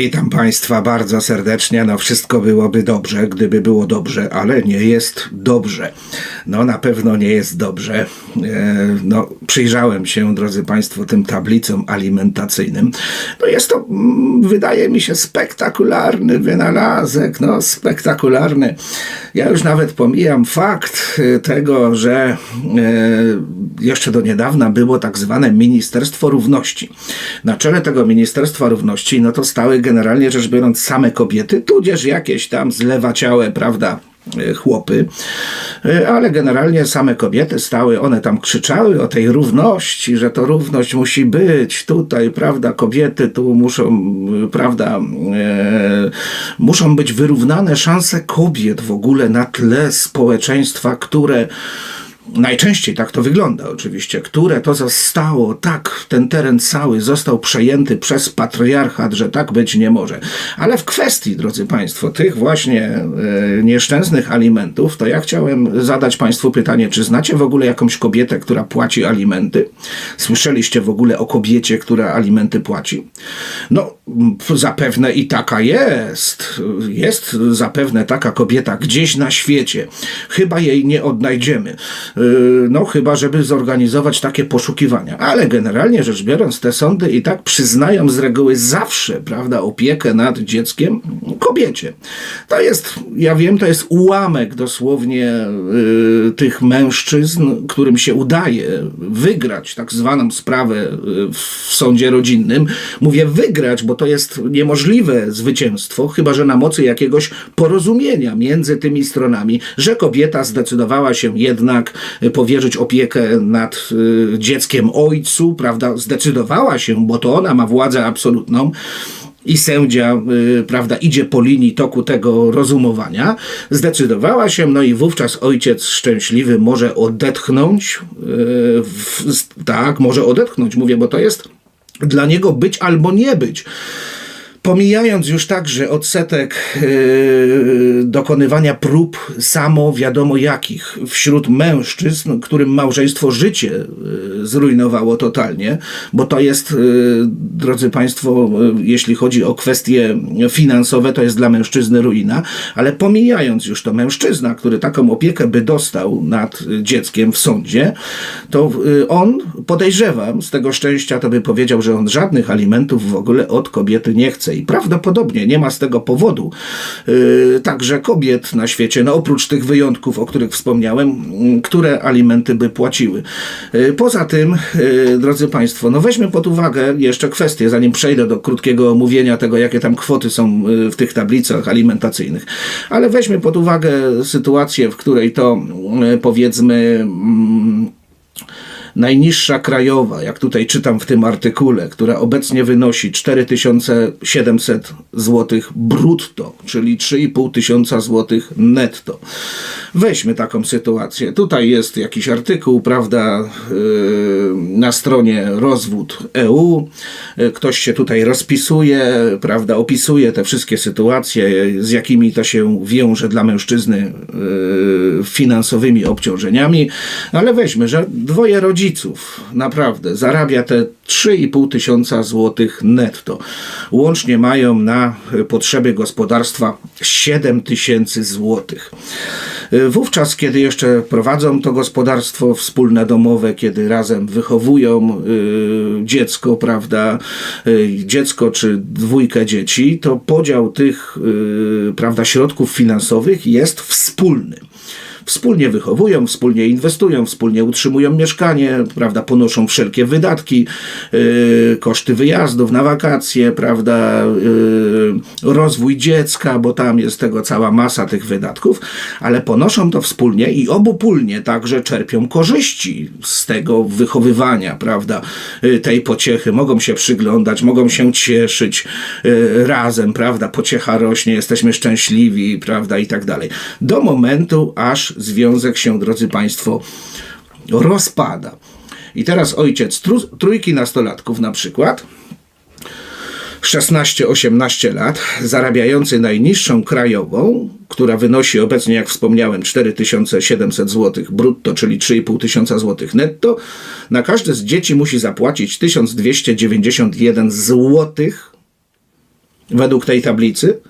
Witam Państwa bardzo serdecznie. No, wszystko byłoby dobrze, gdyby było dobrze, ale nie jest dobrze. No, na pewno nie jest dobrze. E, no, przyjrzałem się, drodzy Państwo, tym tablicom alimentacyjnym. No, jest to, mm, wydaje mi się, spektakularny wynalazek. No, spektakularny. Ja już nawet pomijam fakt e, tego, że e, jeszcze do niedawna było tak zwane Ministerstwo Równości. Na czele tego Ministerstwa Równości, no to stały generalnie rzecz biorąc same kobiety, tudzież jakieś tam zlewaciałe, prawda, e, chłopy, E, ale generalnie same kobiety stały, one tam krzyczały o tej równości, że to równość musi być tutaj, prawda, kobiety tu muszą, prawda, e, muszą być wyrównane szanse kobiet w ogóle na tle społeczeństwa, które Najczęściej tak to wygląda oczywiście, które to zostało, tak ten teren cały został przejęty przez patriarchat, że tak być nie może. Ale w kwestii, drodzy Państwo, tych właśnie e, nieszczęsnych alimentów, to ja chciałem zadać Państwu pytanie, czy znacie w ogóle jakąś kobietę, która płaci alimenty? Słyszeliście w ogóle o kobiecie, która alimenty płaci? No, zapewne i taka jest. Jest zapewne taka kobieta gdzieś na świecie. Chyba jej nie odnajdziemy. Yy, No, chyba, żeby zorganizować takie poszukiwania. Ale generalnie rzecz biorąc, te sądy i tak przyznają z reguły zawsze, prawda, opiekę nad dzieckiem kobiecie. To jest, ja wiem, to jest ułamek dosłownie yy, tych mężczyzn, którym się udaje wygrać tak zwaną sprawę yy, w sądzie rodzinnym. Mówię wygrać, bo to jest niemożliwe zwycięstwo, chyba że na mocy jakiegoś porozumienia między tymi stronami, że kobieta zdecydowała się jednak y, powierzyć opiekę nad y, dzieckiem ojcu, prawda? Zdecydowała się, bo to ona ma władzę absolutną. I sędzia, y, prawda, idzie po linii toku tego rozumowania, zdecydowała się, no i wówczas ojciec szczęśliwy może odetchnąć, y, w, tak, może odetchnąć, mówię, bo to jest dla niego być albo nie być. Pomijając już także odsetek yy, dokonywania prób samo wiadomo jakich wśród mężczyzn, którym małżeństwo życie yy, zrujnowało totalnie, bo to jest, yy, drodzy Państwo, yy, jeśli chodzi o kwestie finansowe, to jest dla mężczyzny ruina, ale pomijając już to mężczyzna, który taką opiekę by dostał nad dzieckiem w sądzie, to y, on, podejrzewam, z tego szczęścia to by powiedział, że on żadnych alimentów w ogóle od kobiety nie chce i prawdopodobnie nie ma z tego powodu. Yy, także kobiet na świecie, no oprócz tych wyjątków, o których wspomniałem, yy, które alimenty by płaciły. Yy, poza tym, yy, drodzy Państwo, no weźmy pod uwagę jeszcze kwestię, zanim przejdę do krótkiego omówienia tego, jakie tam kwoty są yy, w tych tablicach alimentacyjnych, ale weźmy pod uwagę sytuację, w której to yy, powiedzmy mm, najniższa krajowa, jak tutaj czytam w tym artykule, która obecnie wynosi 4700 zł brutto, czyli 3500 tysiąca zł netto. Weźmy taką sytuację. Tutaj jest jakiś artykuł, prawda, yy, na stronie rozwód EU. Yy, Ktoś się tutaj rozpisuje, prawda, opisuje te wszystkie sytuacje, z jakimi to się wiąże dla mężczyzny yy, finansowymi obciążeniami. Ale weźmy, że dwoje rodziców naprawdę zarabia te 3,5 tysiąca złotych netto. Łącznie mają na potrzeby gospodarstwa 7 tysięcy złotych. Wówczas, kiedy jeszcze prowadzą to gospodarstwo wspólne domowe, kiedy razem wychowują y, dziecko, prawda, y, dziecko czy dwójkę dzieci, to podział tych, y, prawda, środków finansowych jest wspólny wspólnie wychowują, wspólnie inwestują, wspólnie utrzymują mieszkanie, prawda, ponoszą wszelkie wydatki, yy, koszty wyjazdów na wakacje, prawda, yy, rozwój dziecka, bo tam jest tego cała masa tych wydatków, ale ponoszą to wspólnie i obopólnie także czerpią korzyści z tego wychowywania, prawda, yy, tej pociechy, mogą się przyglądać, mogą się cieszyć yy, razem, prawda, pociecha rośnie, jesteśmy szczęśliwi, prawda, i tak dalej. Do momentu, aż związek się, drodzy Państwo, rozpada. I teraz ojciec trójki nastolatków na przykład, 16-18 lat, zarabiający najniższą krajową, która wynosi obecnie, jak wspomniałem, 4700 zł brutto, czyli 3500 zł netto, na każde z dzieci musi zapłacić 1291 zł według tej tablicy,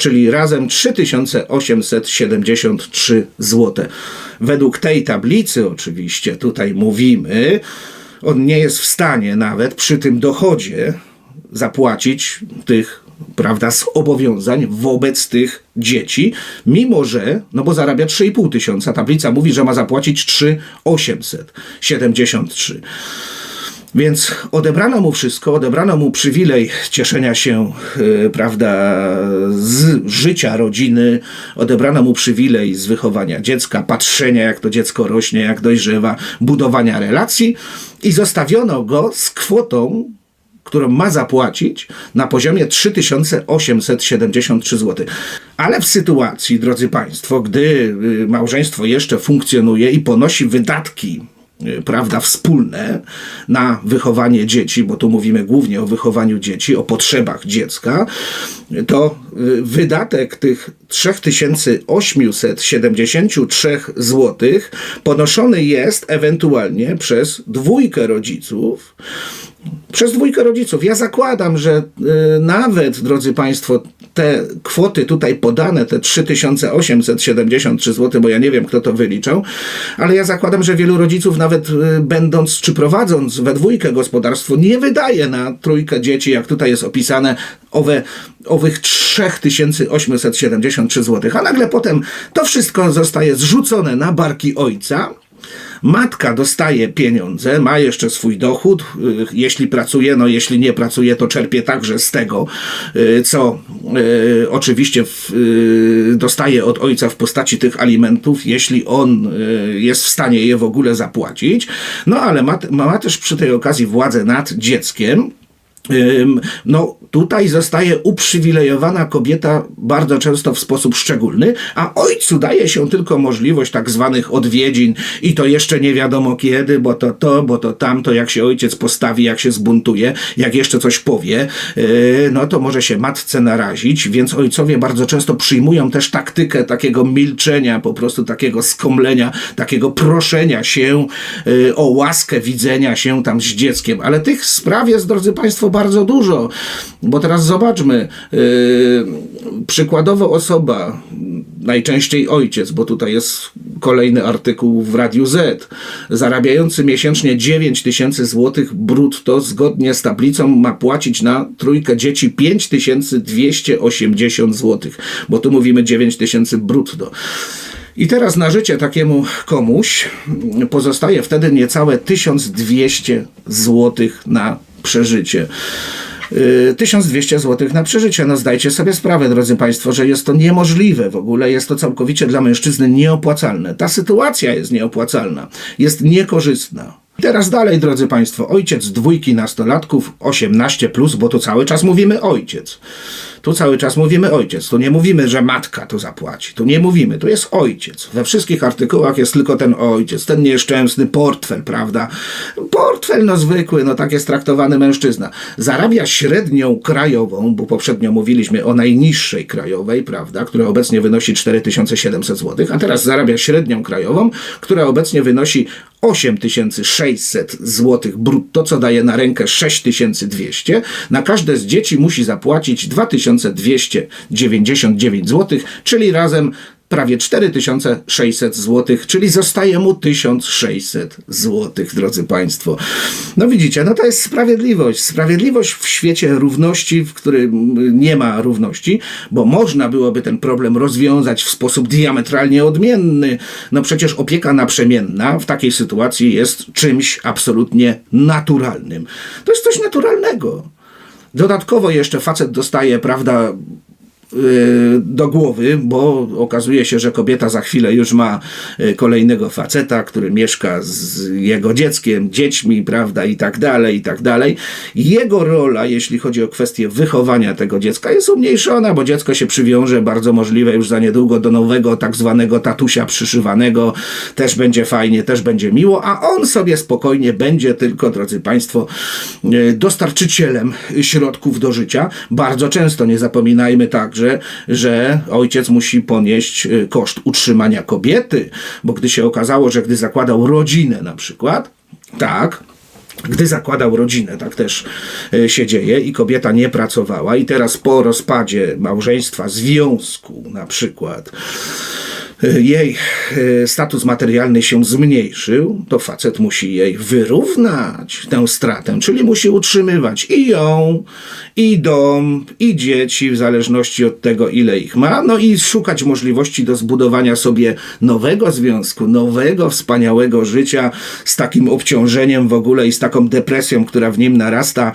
czyli razem 3873 zł. Według tej tablicy, oczywiście, tutaj mówimy, on nie jest w stanie nawet przy tym dochodzie zapłacić tych prawda, zobowiązań wobec tych dzieci, mimo że, no bo zarabia 3,5 tysiąca, tablica mówi, że ma zapłacić 3,873. Więc odebrano mu wszystko, odebrano mu przywilej cieszenia się, yy, prawda, z życia rodziny, odebrano mu przywilej z wychowania dziecka, patrzenia jak to dziecko rośnie, jak dojrzewa, budowania relacji i zostawiono go z kwotą, którą ma zapłacić na poziomie 3873 zł. Ale w sytuacji, drodzy Państwo, gdy y, małżeństwo jeszcze funkcjonuje i ponosi wydatki prawda, wspólne na wychowanie dzieci, bo tu mówimy głównie o wychowaniu dzieci, o potrzebach dziecka, to y, wydatek tych 3873 zł ponoszony jest ewentualnie przez dwójkę rodziców, przez dwójkę rodziców. Ja zakładam, że y, nawet, drodzy Państwo, te kwoty tutaj podane, te 3873 zł, bo ja nie wiem, kto to wyliczał, ale ja zakładam, że wielu rodziców, nawet y, będąc czy prowadząc we dwójkę gospodarstwo, nie wydaje na trójkę dzieci, jak tutaj jest opisane, owe, owych 3873 zł. A nagle potem to wszystko zostaje zrzucone na barki ojca Matka dostaje pieniądze, ma jeszcze swój dochód. y, Jeśli pracuje, no jeśli nie pracuje, to czerpie także z tego, y, co y, oczywiście dostaje od ojca w postaci tych alimentów, jeśli on jest w stanie je w ogóle zapłacić. No ale ma, ma też przy tej okazji władzę nad dzieckiem. No, tutaj zostaje uprzywilejowana kobieta bardzo często w sposób szczególny, a ojcu daje się tylko możliwość tak zwanych odwiedzin i to jeszcze nie wiadomo kiedy, bo to to, bo to tamto, jak się ojciec postawi, jak się zbuntuje, jak jeszcze coś powie, yy, no to może się matce narazić, więc ojcowie bardzo często przyjmują też taktykę takiego milczenia, po prostu takiego skomlenia, takiego proszenia się yy, o łaskę widzenia się tam z dzieckiem, ale tych spraw jest, drodzy Państwo, bardzo dużo, bo teraz zobaczmy, yy, przykładowo osoba, najczęściej ojciec, bo tutaj jest kolejny artykuł w Radiu Z, zarabiający miesięcznie 9 tysięcy złotych brutto, zgodnie z tablicą ma płacić na trójkę dzieci 5280 złotych, bo tu mówimy 9 tysięcy brutto. I teraz na życie takiemu komuś pozostaje wtedy niecałe 1200 złotych na przeżycie. Y, 1200 zł na przeżycie. No zdajcie sobie sprawę, drodzy Państwo, że jest to niemożliwe w ogóle, jest to całkowicie dla mężczyzny nieopłacalne. Ta sytuacja jest nieopłacalna, jest niekorzystna. Teraz dalej, drodzy Państwo, ojciec dwójki nastolatków 18, plus, bo tu cały czas mówimy ojciec. Tu cały czas mówimy ojciec. Tu nie mówimy, że matka to zapłaci. Tu nie mówimy. Tu jest ojciec. We wszystkich artykułach jest tylko ten ojciec, ten nieszczęsny portfel, prawda? Portfel, no zwykły, no tak jest traktowany mężczyzna. Zarabia średnią krajową, bo poprzednio mówiliśmy o najniższej krajowej, prawda, która obecnie wynosi 4700 zł, a teraz zarabia średnią krajową, która obecnie wynosi 8600 zł brutto, co daje na rękę 6200. Na każde z dzieci musi zapłacić 2299 zł, czyli razem prawie 4600 zł, czyli zostaje mu 1600 zł, drodzy Państwo. No widzicie, no to jest sprawiedliwość. Sprawiedliwość w świecie równości, w którym nie ma równości, bo można byłoby ten problem rozwiązać w sposób diametralnie odmienny. No przecież opieka naprzemienna w takiej sytuacji jest czymś absolutnie naturalnym. To jest coś naturalnego. Dodatkowo jeszcze facet dostaje, prawda, do głowy, bo okazuje się, że kobieta za chwilę już ma y, kolejnego faceta, który mieszka z jego dzieckiem, dziećmi, prawda, i tak dalej, i tak dalej. Jego rola, jeśli chodzi o kwestię wychowania tego dziecka, jest umniejszona, bo dziecko się przywiąże bardzo możliwe już za niedługo do nowego tak zwanego tatusia przyszywanego. Też będzie fajnie, też będzie miło, a on sobie spokojnie będzie tylko, drodzy Państwo, y, dostarczycielem środków do życia. Bardzo często nie zapominajmy także, że ojciec musi ponieść y, koszt utrzymania kobiety, bo gdy się okazało, że gdy zakładał rodzinę na przykład, tak, gdy zakładał rodzinę, tak też e, się dzieje i kobieta nie pracowała i teraz po rozpadzie małżeństwa, związku na przykład, jej e, status materialny się zmniejszył, to facet musi jej wyrównać tę stratę, czyli musi utrzymywać i ją, i dom, i dzieci, w zależności od tego, ile ich ma, no i szukać możliwości do zbudowania sobie nowego związku, nowego, wspaniałego życia z takim obciążeniem w ogóle i z taką depresją, która w nim narasta,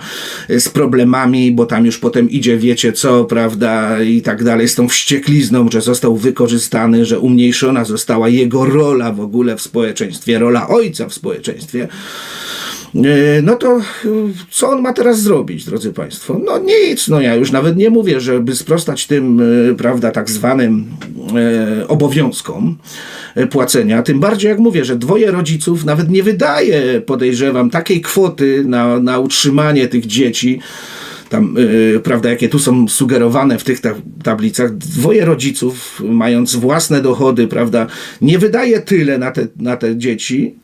y, z problemami, bo tam już potem idzie, wiecie co, prawda, i tak dalej, z tą wścieklizną, że został wykorzystany, że umniejszona została jego rola w ogóle w społeczeństwie, rola ojca w społeczeństwie. E, No to e, co on ma teraz zrobić, drodzy Państwo? No nic, no ja już nawet nie mówię, żeby sprostać tym, e, prawda, tak zwanym e, obowiązkom płacenia. Tym bardziej, jak mówię, że dwoje rodziców nawet nie wydaje, podejrzewam, takiej kwoty na, na utrzymanie tych dzieci, tam, yy, prawda, jakie tu są sugerowane w tych ta tablicach, dwoje rodziców, mając własne dochody, prawda, nie wydaje tyle na te, na te dzieci,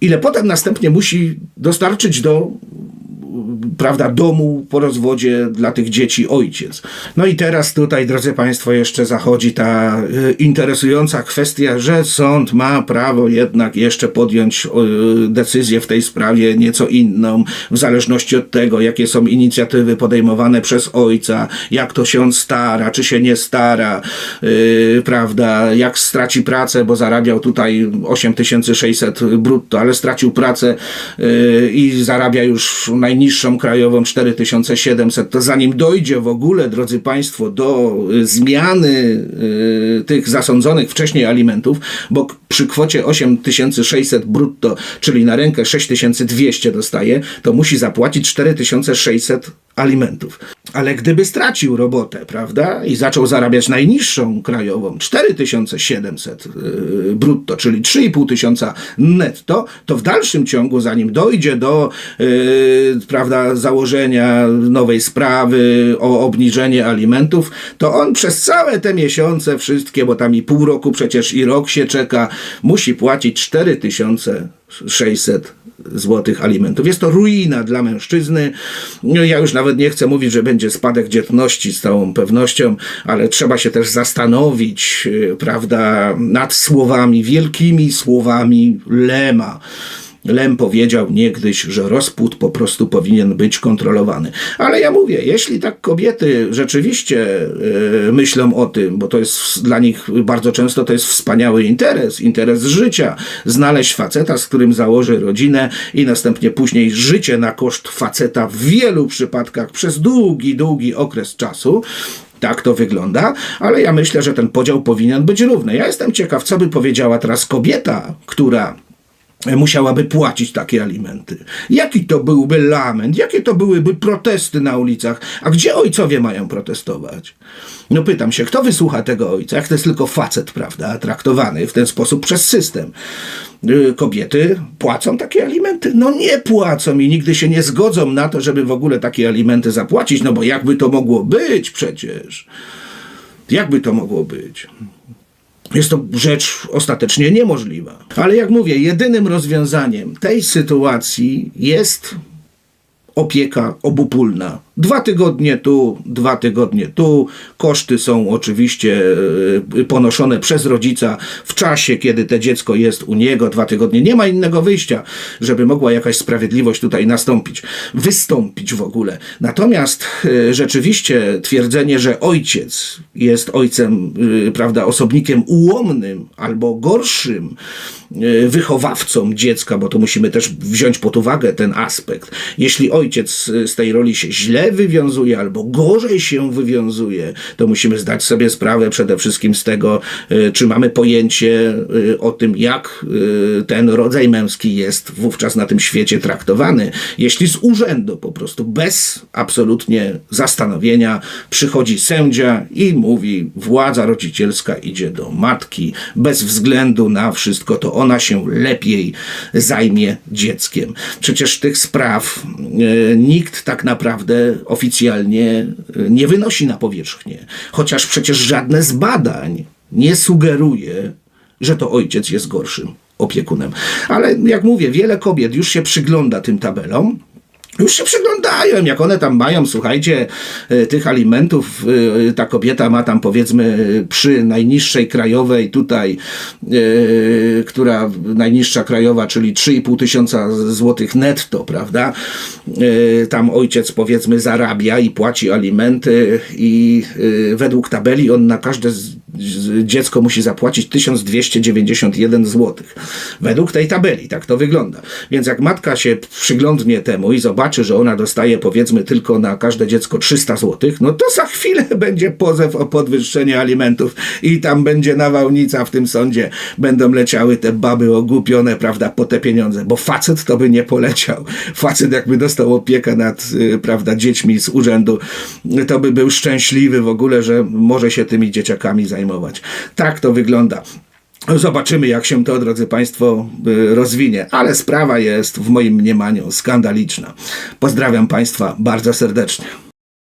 ile potem następnie musi dostarczyć do prawda, domu po rozwodzie dla tych dzieci ojciec. No i teraz tutaj, drodzy Państwo, jeszcze zachodzi ta y, interesująca kwestia, że sąd ma prawo jednak jeszcze podjąć y, decyzję w tej sprawie nieco inną, w zależności od tego, jakie są inicjatywy podejmowane przez ojca, jak to się on stara, czy się nie stara, y, prawda, jak straci pracę, bo zarabiał tutaj 8600 brutto, ale stracił pracę i zarabia już najniższą krajową 4700, to zanim dojdzie w ogóle, drodzy Państwo, do y, zmiany y, tych zasądzonych wcześniej alimentów, bo przy kwocie 8600 brutto, czyli na rękę 6200 dostaje, to musi zapłacić 4600 alimentów. Ale gdyby stracił robotę, prawda, i zaczął zarabiać najniższą krajową, 4700 yy, brutto, czyli 3,5 tysiąca netto, to w dalszym ciągu, zanim dojdzie do, yy, prawda, założenia nowej sprawy o obniżenie alimentów, to on przez całe te miesiące wszystkie, bo tam i pół roku przecież i rok się czeka, musi płacić 4600 złotych alimentów. Jest to ruina dla mężczyzny. No, ja już nawet nie chcę mówić, że będzie spadek dzietności z całą pewnością, ale trzeba się też zastanowić, yy, prawda, nad słowami, wielkimi słowami Lema. Lem powiedział niegdyś, że rozpód po prostu powinien być kontrolowany. Ale ja mówię, jeśli tak kobiety rzeczywiście e, myślą o tym, bo to jest dla nich bardzo często to jest wspaniały interes, interes życia, znaleźć faceta, z którym założy rodzinę i następnie później życie na koszt faceta w wielu przypadkach przez długi, długi okres czasu, tak to wygląda, ale ja myślę, że ten podział powinien być równy. Ja jestem ciekaw, co by powiedziała teraz kobieta, która musiałaby płacić takie alimenty. Jaki to byłby lament, jakie to byłyby protesty na ulicach, a gdzie ojcowie mają protestować? No pytam się, kto wysłucha tego ojca, jak to jest tylko facet, prawda, traktowany w ten sposób przez system. Y, Kobiety płacą takie alimenty? No nie płacą i nigdy się nie zgodzą na to, żeby w ogóle takie alimenty zapłacić, no bo jakby to mogło być przecież? Jakby to mogło być? Jest to rzecz ostatecznie niemożliwa. Ale jak mówię, jedynym rozwiązaniem tej sytuacji jest opieka obopólna. Dwa tygodnie tu, dwa tygodnie tu. Koszty są oczywiście e, ponoszone przez rodzica w czasie, kiedy to dziecko jest u niego. Dwa tygodnie. Nie ma innego wyjścia, żeby mogła jakaś sprawiedliwość tutaj nastąpić, wystąpić w ogóle. Natomiast e, rzeczywiście twierdzenie, że ojciec jest ojcem, e, prawda, osobnikiem ułomnym albo gorszym e, wychowawcą dziecka, bo to musimy też wziąć pod uwagę ten aspekt. Jeśli ojciec e, z tej roli się źle wywiązuje albo gorzej się wywiązuje, to musimy zdać sobie sprawę przede wszystkim z tego, e, czy mamy pojęcie e, o tym, jak e, ten rodzaj męski jest wówczas na tym świecie traktowany. Jeśli z urzędu po prostu bez absolutnie zastanowienia przychodzi sędzia i mówi, władza rodzicielska idzie do matki, bez względu na wszystko, to ona się lepiej zajmie dzieckiem. Przecież tych spraw nikt tak naprawdę oficjalnie e, nie wynosi na powierzchnię. Chociaż przecież żadne z badań nie sugeruje, że to ojciec jest gorszym opiekunem. Ale jak mówię, wiele kobiet już się przygląda tym tabelom. Już się przyglądają, jak one tam mają, słuchajcie, e, tych alimentów, e, ta kobieta ma tam powiedzmy przy najniższej krajowej tutaj, e, która najniższa krajowa, czyli 3,5 tysiąca złotych netto, prawda? E, Tam ojciec powiedzmy zarabia i płaci alimenty i e, według tabeli on na każde dziecko musi zapłacić 1291 zł. Według tej tabeli, tak to wygląda. Więc jak matka się przyglądnie temu i zobaczy, że ona dostaje powiedzmy tylko na każde dziecko 300 zł, no to za chwilę będzie pozew o podwyższenie alimentów i tam będzie nawałnica w tym sądzie. Będą leciały te baby ogłupione, prawda, po te pieniądze, bo facet to by nie poleciał. Facet jakby dostał opiekę nad, y, prawda, dziećmi z urzędu, to by był szczęśliwy w ogóle, że może się tymi dzieciakami Tak to wygląda. Zobaczymy, jak się to, drodzy Państwo, y, rozwinie, ale sprawa jest w moim mniemaniu skandaliczna. Pozdrawiam Państwa bardzo serdecznie.